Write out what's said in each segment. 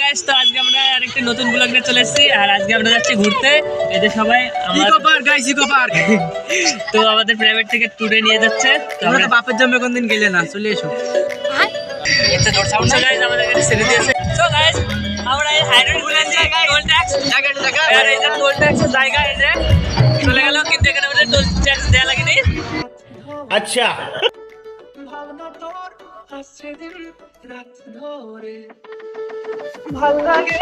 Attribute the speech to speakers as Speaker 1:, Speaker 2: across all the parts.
Speaker 1: Guys তো আজকে আমরা আরেকটা নতুন ব্লগ নিয়ে চলে এসেছি আর আজকে আমরা যাচ্ছি ঘুরতে। এদের সবাই
Speaker 2: ইকো পার্ক গাইস পার্ক
Speaker 1: তো আমাদের প্রাইভেট থেকে টুরে নিয়ে যাচ্ছে। আমরা
Speaker 2: বাপের জন্মে কোনদিন গেলে না চলে এসো।
Speaker 1: গাইস আমরা টোল ট্যাক্স জায়গা জায়গা চলে গেল কিন্তু আমাদের আচ্ছা। ভাবনা তোর আসছে
Speaker 3: দিন রাত ধরে
Speaker 4: ভালো লাগে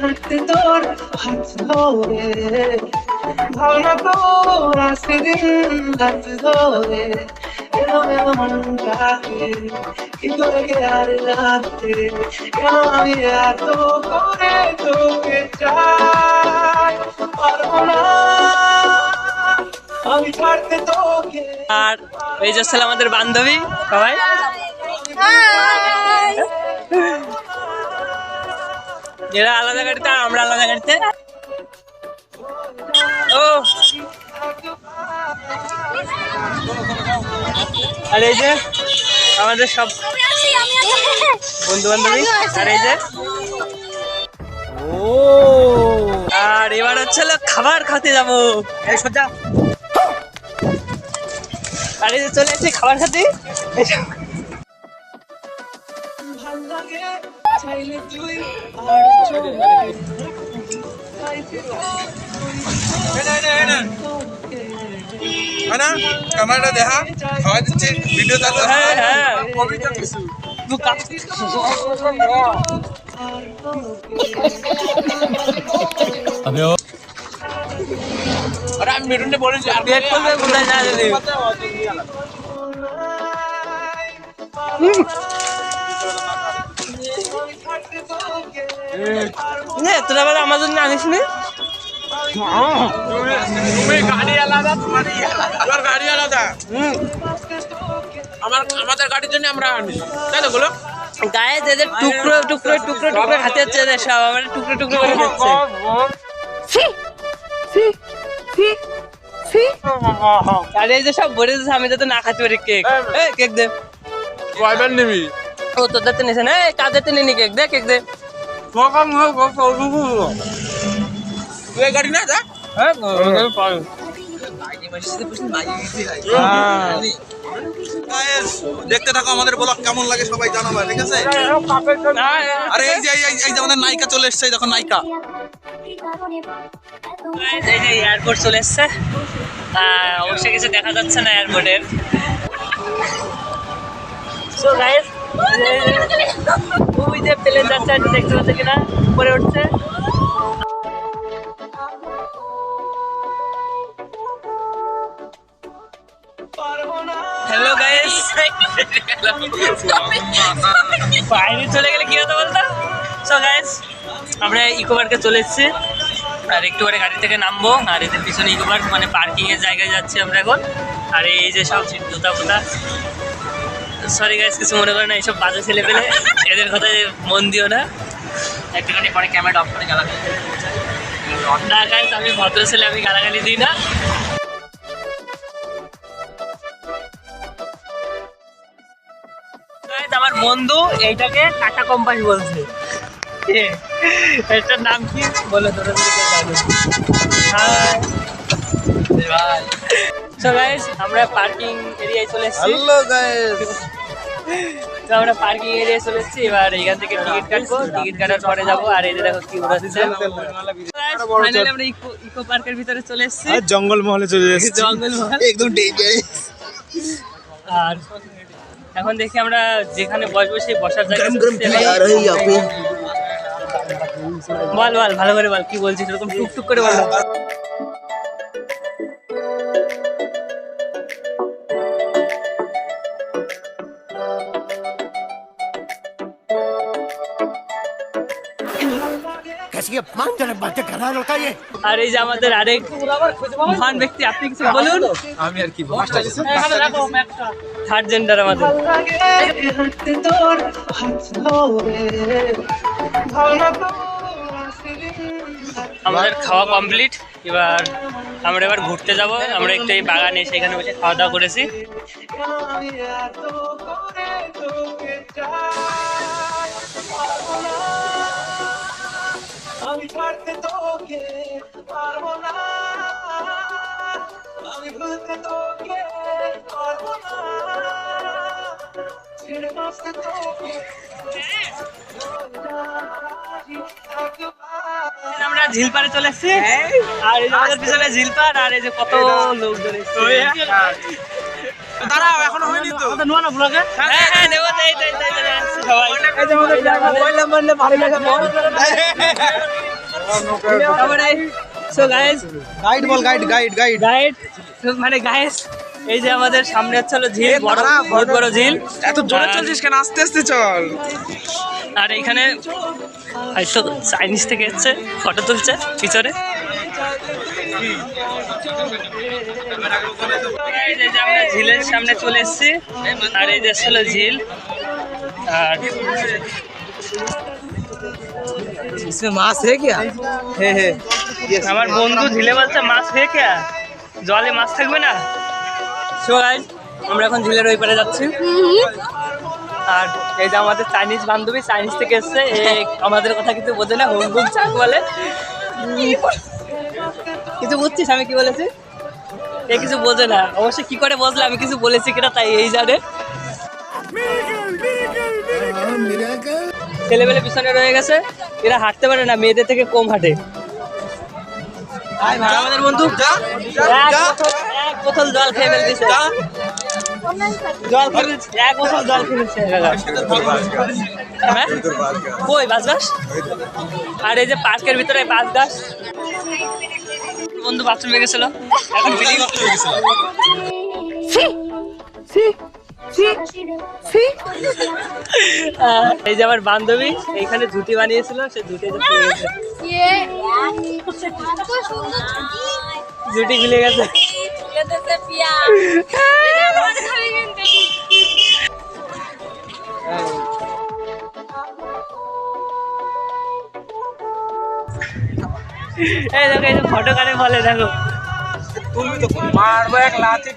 Speaker 4: হাঁটতে তোর হাত ধরে। ভাবনা তোর আসতে দিন হাত ধরে। এলো এলো আর কেন আমি এত করে তোকে চাই? পারব না। আমি ছাড়তে তোকে
Speaker 1: আর এই যে আমাদের বান্ধবী সবাই। এরা আলাদা গাড়িতে আর আমরা আলাদা গাড়িতে? ও। আর এই যে, আমাদের সব বন্ধু বান্ধবী আর এই যে। ও। আর এবার হচ্ছে খাবার খেতে যাব। এই আর এই যে চলে এসেছি খাবার খাতে।
Speaker 4: লাগে চাইলে তুই আর চলে
Speaker 5: না ক্যামেরাটা দেখা খাওয়া দিচ্ছে ভিডিও চালু
Speaker 1: হ্যাঁ হ্যাঁ।
Speaker 5: আরে আমি মেরুনে বলেছি আর
Speaker 1: পেট করবে কোথায় না যদি নে তোরা আবার আমার জন্য আনিস নি।
Speaker 5: তুমি গাড়ি আলাদা তোমার ই আলাদা। আমার গাড়ি আলাদা আমার আমাদের গাড়ির জন্য আমরা আনি তাই তো
Speaker 1: গায়ে টুকরো টুকরো টুকরো টুকরো খাতে হচ্ছে সব আমার টুকরো টুকরো করে দিচ্ছে আর এই যে সব ভরে দিচ্ছে আমি যাতে না খাতে পারি কেক। এই কেক দে।
Speaker 5: কয়বার নিবি?
Speaker 1: ও তোদের তো নিছে না এই কাদের তো নিনি কেক দে কেক দে।
Speaker 5: তুই এই গাড়ি না দেখতে থাকো, আমাদের ব্লগ কেমন লাগে সবাই জানাবে, ঠিক আছে? আমাদের নায়িকা চলে এসেছে দেখো নায়িকা।
Speaker 1: এই এয়ারপোর্ট চলে এসছে। অবশ্যই কিছু দেখা যাচ্ছে না এয়ারপোর্টের সো গাইস ওই যে যাচ্ছে দেখতে পাচ্ছে কিনা? উপরে উঠছে। হ্যালো চলে গেলে কি হতো বলতো? সো আমরা ইকো পার্কে চলে এসেছি। আর একটু পরে গাড়ি থেকে নামবো। আর এদের পিছনে ইকো পার্ক মানে পার্কিং এর জায়গায় যাচ্ছি আমরা এখন। আর এই যে সব জুতা ফুতা সরি গাইস কিছু মনে করে না এইসব বাজে ছেলে পেলে এদের কথায় মন দিও না। একটুখানি পরে ক্যামেরা অফ করে গালাগালি না গাইস আমি ভদ্র ছেলে আমি গালাগালি দিই না। আমার বন্ধু এইটাকে টাটা কম্পাস বলছে। এটার নাম কি? বলে কেউ ভাই। Guys, আমরা পার্কিং এরিয়ায় চলে এসেছি।
Speaker 5: হ্যালো গাইস
Speaker 1: তো আমরা পার্কিং এরিয়ায় চলে এসেছি। এবার এখান থেকে টিকিট কাটবো। টিকিট কাটার পরে যাব। আর এই দেখো কি ফাইনালি আমরা ইকো পার্কের ভিতরে চলে এসেছি।
Speaker 3: জঙ্গল মহলে চলে এসেছি।
Speaker 1: জঙ্গল মহল।
Speaker 5: একদম ডেঞ্জারাস
Speaker 1: আর এখন দেখি আমরা যেখানে বসবো সেই বসার জায়গা বল বল ভালো করে বল। কি বলছিস? এরকম টুকটুক করে বল। আর এই যে আমাদের আরেক মহান ব্যক্তি আপনি কিছু বলুন?
Speaker 5: আমি আর কি
Speaker 1: থার্ড জেন্ডার আমাদের। খাওয়া কমপ্লিট এবার আমরা এবার ঘুরতে যাব। আমরা একটু এই বাগানে সেখানে বসে খাওয়া দাওয়া করেছি।
Speaker 4: ভুলতে তোকে পারব না। আমি ভুলতে তোকে পারব না। ছেড়ে বাঁচতে তোকে
Speaker 1: আমরা ঝিলপাড়ে চলে এসেছি। আর এই যে আমাদের পিছনে ঝিলপাড় আর এই যে কত লোকজন এসেছে।
Speaker 5: দাঁড়াও এখনও হয়নি তো।
Speaker 1: হ্যাঁ হ্যাঁ নেব তো, এই তো, এই তো, এই তো, আসছে সবাই তারপরে so guys
Speaker 5: guide ball guide guide guide
Speaker 1: guide মানে গাইস এই যে আমাদের সামনে হচ্ছে ঝিল বড় বহুত বড় ঝিল।
Speaker 5: এত জোরে চলছিস কেন? আস্তে আস্তে চল।
Speaker 1: আর হয়তো চাইনিজ থেকে এসছে ফটো তুলছে পিছনে। এই যে আমরা ঝিলের সামনে চলে এসেছি আর এই যে হলো ঝিল। আর
Speaker 2: इसमें मांस है क्या है है
Speaker 1: আমার বন্ধু ঝিলে বলছে মাছ হয়ে কে জলে মাছ থাকবে না সো গাইস আমরা এখন ঝিলের ওই পারে যাচ্ছি আর এই যে আমাদের চাইনিজ বান্ধবী চাইনিজ থেকে এসছে এ আমাদের কথা কিছু বোঝে না হুম হুম চাক বলে কিছু বুঝছিস আমি কি বলেছি এ কিছু বোঝে না অবশ্যই কি করে বসলে আমি কিছু বলেছি কিনা তাই এই জানে ছেলেবেলে পিছনে রয়ে গেছে এরা হাঁটতে পারে না মেয়েদের থেকে কম হাঁটে। আমাদের বন্ধু এক বোতল- জল খেয়ে ফেলতেছে জল ফেলছে, এক বোতল জল ফেলছে। হ্যাঁ? কই বাস গাছ? আর এই যে পার্কের ভিতরে বাস গাছ। বন্ধু বাথরুমে গেছিল। এখন এই যে আমার বান্ধবী এইখানে ধুতি বানিয়েছিল সে
Speaker 6: ধুতি
Speaker 1: জুটি। খুলে গেছে। এই দেখো এই ফটো কানে বলে দেখো।
Speaker 5: তুমি তো মারবো এক লাথি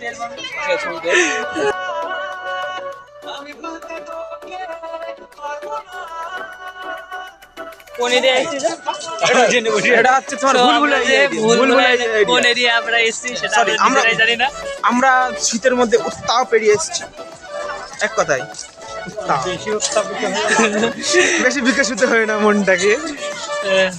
Speaker 1: কোন এরিয়া এসেছি?
Speaker 5: এটা হচ্ছে তোমার ভুলভুলাইয়া area, ভুলভুলাইয়া area।
Speaker 1: কোন এরিয়া আমরা এসেছি সেটা আমরা
Speaker 5: আমরা-
Speaker 1: জানি না।
Speaker 5: আমরা শীতের মধ্যে উত্তাপ পেরিয়ে এসেছি। এক কথায় উত্তাপ। বেশি বিকশিত হয় না মনটাকে।
Speaker 1: আহ,